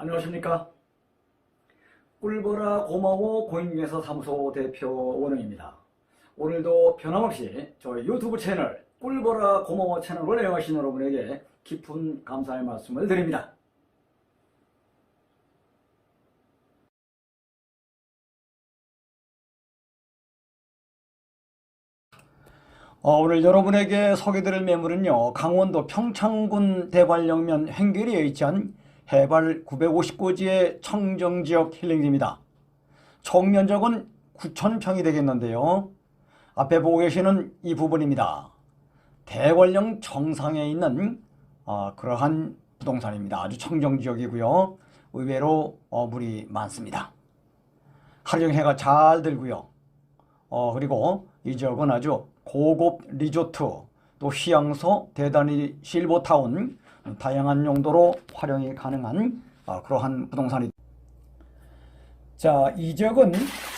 안녕하십니까. 꿀보라 고마워 고인중에서 사무소 대표 원흥입니다. 오늘도 변함없이 저희 유튜브 채널 꿀보라 고마워 채널을 애용하신 여러분에게 깊은 감사의 말씀을 드립니다. 어, 오늘 여러분에게 소개드릴 매물은요, 강원도 평창군 대관령면 행계리에 위치한 해발 959지의 청정지역 힐링지입니다. 총 면적은 9,000평이 되겠는데요. 앞에 보고 계시는 이 부분입니다. 대관령 정상에 있는 어, 그러한 부동산입니다. 아주 청정지역이고요. 의외로 어, 물이 많습니다. 하루 종일 해가 잘 들고요. 어, 그리고 이 지역은 아주 고급 리조트, 또 휴양소, 대단히 실버타운, 다양한 용도로 활용이 가능한 어, 그러한 부동산이. 자, 이 지역은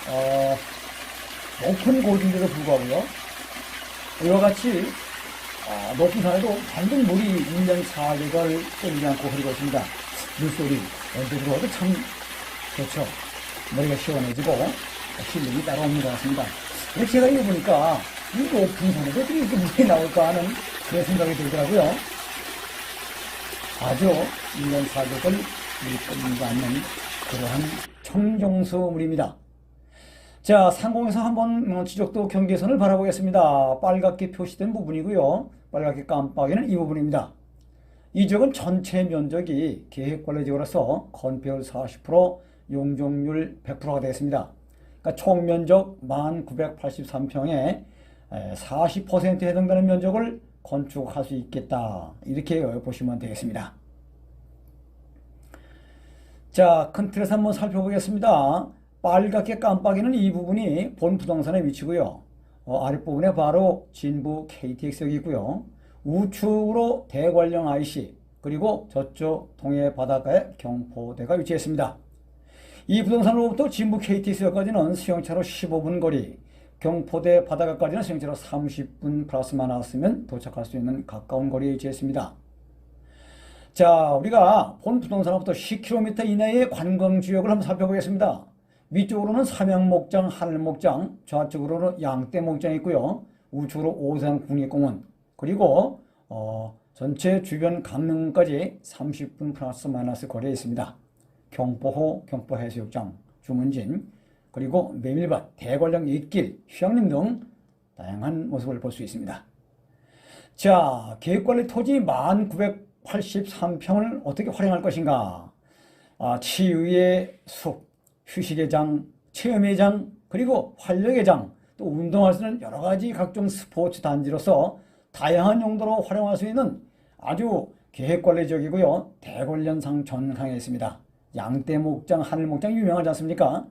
어, 높은 고지인데도 불구하고요. 이와 같이 어, 높은 산에도 잔뜩 물이 1년 4개월 끊이지 않고 흐르고 있습니다. 물소리 언제 들어와도 참 좋죠. 머리가 시원해지고 힐링이 것 같습니다. 제가 이거 보니까 이 높은 산에도 어떻게 이렇게 물이 나올까 하는 그런 생각이 들더라고요. 1년 4개월 물이 끊이지 않는 그러한 청정수물입니다. 자, 상공에서 한번 어, 지적도 경계선을 바라보겠습니다. 빨갛게 표시된 부분이고요. 빨갛게 깜빡이는 이 부분입니다. 이 지역은 전체 면적이 계획관리 지역으로서 건폐율 40%, 용적률 100%가 되겠습니다. 그러니까 총 면적 1983평에 40%에 해당되는 면적을 건축할 수 있겠다. 이렇게 보시면 되겠습니다. 자, 큰 틀에서 한번 살펴보겠습니다. 빨갛게 깜빡이는 이 부분이 본 부동산의 위치고요. 어, 아랫부분에 바로 진부 KTX역이 있고요. 우측으로 대관령 IC 그리고 저쪽 동해 바닷가에 경포대가 위치했습니다. 이 부동산으로부터 진부 KTX역까지는 수영차로 15분 거리, 경포대 바닷가까지는 수영차로 30분 플러스만 나왔으면 도착할 수 있는 가까운 거리에 위치했습니다. 자, 우리가 본 부동산으로부터 10km 이내의 관광지역을 한번 살펴보겠습니다. 위쪽으로는 삼양목장, 하늘목장, 좌측으로는 양떼목장이 있고요. 우측으로 오산 국립공원, 그리고 어, 전체 주변 강릉까지 30분 플러스 마이너스 거리에 있습니다. 경포호, 경포해수욕장, 주문진, 그리고 메밀밭, 대관령 입길, 휴양림 등 다양한 모습을 볼 수 있습니다. 자, 계획관리 토지 1983평을 어떻게 활용할 것인가? 아, 치유의 숲, 휴식의 장, 체험의 장, 그리고 활력의 장, 또 운동할 수 있는 여러 가지 각종 스포츠 단지로서 다양한 용도로 활용할 수 있는 아주 계획관리적이고요. 대관련상 전상에 있습니다. 양떼 목장, 하늘 목장 유명하지 않습니까?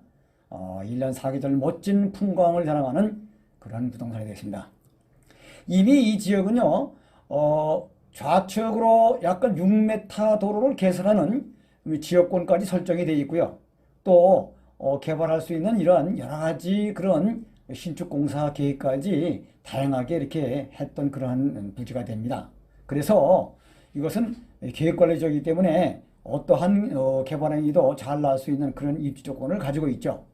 어, 1년 4계절 멋진 풍광을 자랑하는 그런 부동산이 되겠습니다. 이미 이 지역은요, 어, 좌측으로 약간 6m 도로를 개설하는 지역권까지 설정이 되어 있고요. 또 어, 개발할 수 있는 이런 여러 가지 그런 신축 공사 계획까지 다양하게 이렇게 했던 그러한 부지가 됩니다. 그래서 이것은 계획관리적이기 때문에 어떠한 어, 개발 행위도 잘 나올 수 있는 그런 입지 조건을 가지고 있죠.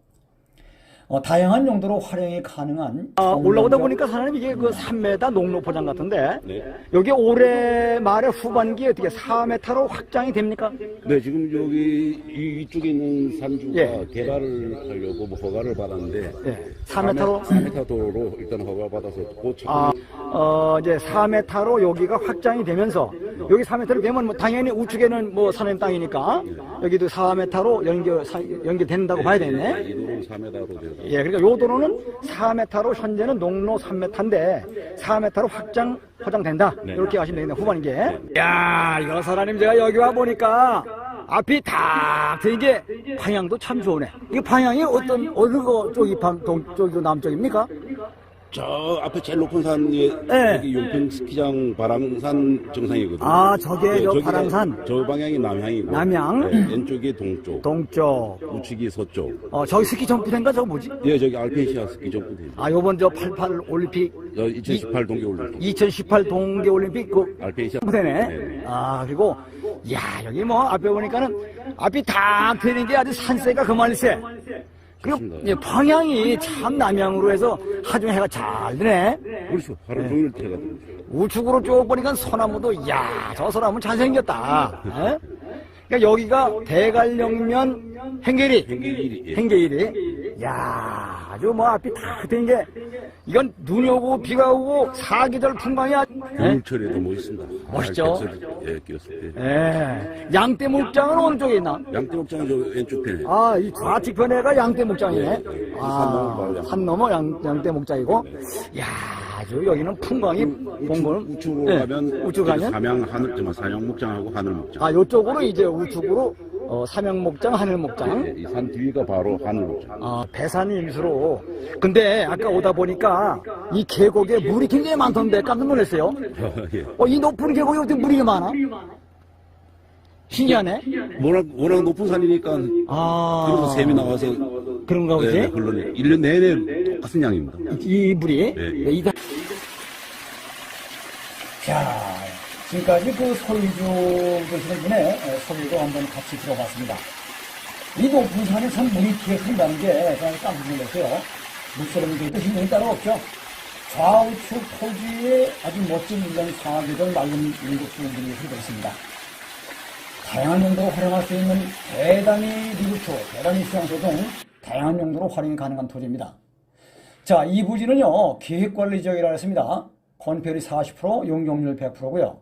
어, 다양한 용도로 활용이 가능한 아, 올라오다 보니까 사장님 이게 그 3m 농로 포장 같은데 네. 여기 올해 말에 후반기에 어떻게 4m로 확장이 됩니까? 네, 지금 여기 이- 이쪽에 있는 산주가 예. 개발을 하려고 뭐 허가를 받았는데 예, 4m로 4m 도로로 일단 허가 받아서 고착 아, 어, 이제 4m로 여기가 확장이 되면서 여기 4m로 되면 뭐 당연히 우측에는 뭐 산행 땅이니까 여기도 4m로 연결 사- 연결된다고 봐야 되네. 이 도로는 4m로 되고 예, 그러니까 요 도로는 4m로 현재는 농로 3m인데 4m로 확장 포장된다. 네. 이렇게 하시면 되겠네 후반기에. 야, 이거 사장님 제가 여기 와 보니까 앞이 딱 이게 방향도 참 좋으네. 이 방향이 어떤 어느 거 쪽이 방, 동쪽이고 남쪽입니까? 저 앞에 제일 높은 산이 네. 여기 용평 스키장 바람산 정상이거든요. 아, 저게 저 저기가- 바람산? 저 방향이 남향이고. 남향? 네, 왼쪽이 동쪽. 동쪽. 우측이 서쪽. 어, 저기 스키 점프대인가 저거 뭐지? 예, 저기 알펜시아 스키 점프대. 아, 요번 저 88 올림픽, 저 2018 동계 올림픽. 2018 동계 올림픽 그 알펜시아. 점프대네. 네. 아, 그리고, 야, 여기 뭐 앞에 보니까는 앞이 다 트이는 게 아주 산세가 그만일세. 예, 방향이 참 남향으로 해서 하중 해가 잘 드네. 그렇죠. 하루 종일 태가 우측으로 쭉 보니까 소나무도 야저 소나무 잘생겼다. 에? 그러니까 여기가 대관령면 행계리. 행계일이, 예. 행계일이. 야 아주 뭐 앞이 다 트인 게 이건 눈이 오고 비가 오고 사계절 풍광이야. 에? 겨울철에도 멋있습니다. 멋있죠? 백설이, 예, 끼었을 때. 예. 양떼 목장은 어느 쪽에 있나? 양떼 목장 저 왼쪽 편에. 아, 이 좌측 편에가 양떼 목장이네. 네, 아, 산 넘어 양떼 목장이고. 야, 아주 여기는 풍광이 봉골. 우측으로 예, 가면 우측 가면 삼양 하늘 저 삼양 목장하고 하늘 목장. 아, 요쪽으로 이제 우측으로 어, 삼양 목장, 하늘 목장. 이산 뒤가 바로 하늘 목장. 아, 배산이 임수로. 근데 아까 오다 보니까 이 계곡에 물이 굉장히 많던데 깜짝 놀랐어요. 예. 어, 이 높은 계곡에 어떻게 물이 많아? 신기하네. 워낙, 워낙 높은 산이니까 아, 그래서 샘이 나와서 그런가 보지? 네, 흘러내. 1년 내내 똑같은 양입니다. 이, 이 물이. 예, 예. 이 자, 지금까지 그 설주 보시는 분의 설교도 한번 같이 들어봤습니다. 이 높은 산에 참 물이 튀어 든다는 게 저는 깜짝 놀랐어요. 물처럼 들도 힘이 따로 없죠. 좌우측 토지에 아주 멋진 물론 상하계절 맑은 일곱 부분들이 흐르고 있습니다. 다양한 용도로 활용할 수 있는 대단히 리루초, 대단히 수양소 등 다양한 용도로 활용이 가능한 토지입니다. 자, 이 부지는요, 계획관리 지역이라 했습니다. 건폐율이 40%, 용적률 100%고요.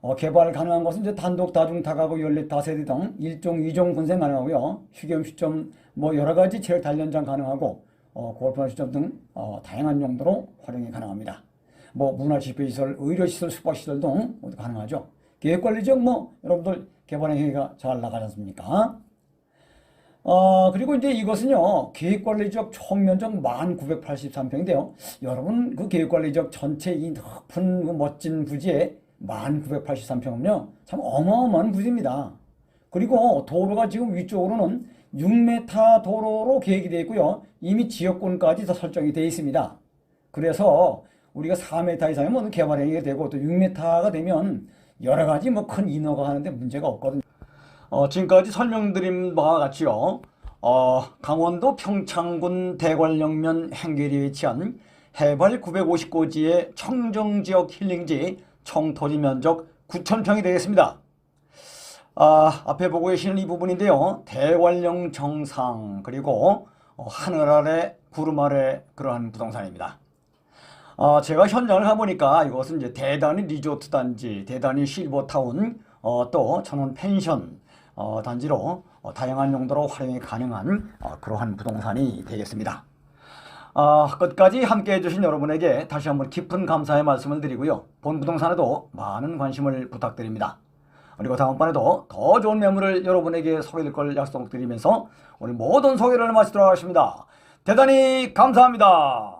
어, 개발 가능한 것은 이제 단독, 다중, 다가구, 연립, 다세대 등 일종, 이종 군생 가능하고요. 휴게용 시점, 뭐 여러 가지 체육 단련장 가능하고, 어, 골프 시점 등 어, 다양한 용도로 활용이 가능합니다. 뭐 문화집회시설, 의료시설, 숙박시설 등 모두 가능하죠. 계획관리 지역 뭐 여러분들 개발 행위가 잘 나가지 않습니까? 어, 그리고 이제 이것은요, 계획관리 지역 총 면적 1983평인데요. 여러분, 그 계획관리 지역 전체 이 높은 그 멋진 부지에 1983평은요, 참 어마어마한 부지입니다. 그리고 도로가 지금 위쪽으로는 6m 도로로 계획이 되어 있고요. 이미 지역권까지 다 설정이 되어 있습니다. 그래서 우리가 4m 이상이면 개발 행위가 되고 또 6m가 되면 여러 가지 뭐 큰 인허가 하는데 문제가 없거든요. 어, 지금까지 설명드린 바와 같이요. 어, 강원도 평창군 대관령면 행계리에 위치한 해발 959지의 청정지역 힐링지 청토지 면적 9,000평이 되겠습니다. 아, 앞에 보고 계시는 이 부분인데요. 대관령 정상 그리고 어, 하늘 아래 구름 아래 그러한 부동산입니다. 어, 제가 현장을 가보니까 이것은 이제 대단히 리조트 단지, 대단히 실버타운, 어, 또 천원 펜션 어, 단지로 어, 다양한 용도로 활용이 가능한 어, 그러한 부동산이 되겠습니다. 아, 끝까지 함께 해 주신 여러분에게 다시 한번 깊은 감사의 말씀을 드리고요. 본 부동산에도 많은 관심을 부탁드립니다. 그리고 다음번에도 더 좋은 매물을 여러분에게 소개될 걸 약속드리면서 오늘 모든 소개를 마치도록 하겠습니다. 대단히 감사합니다.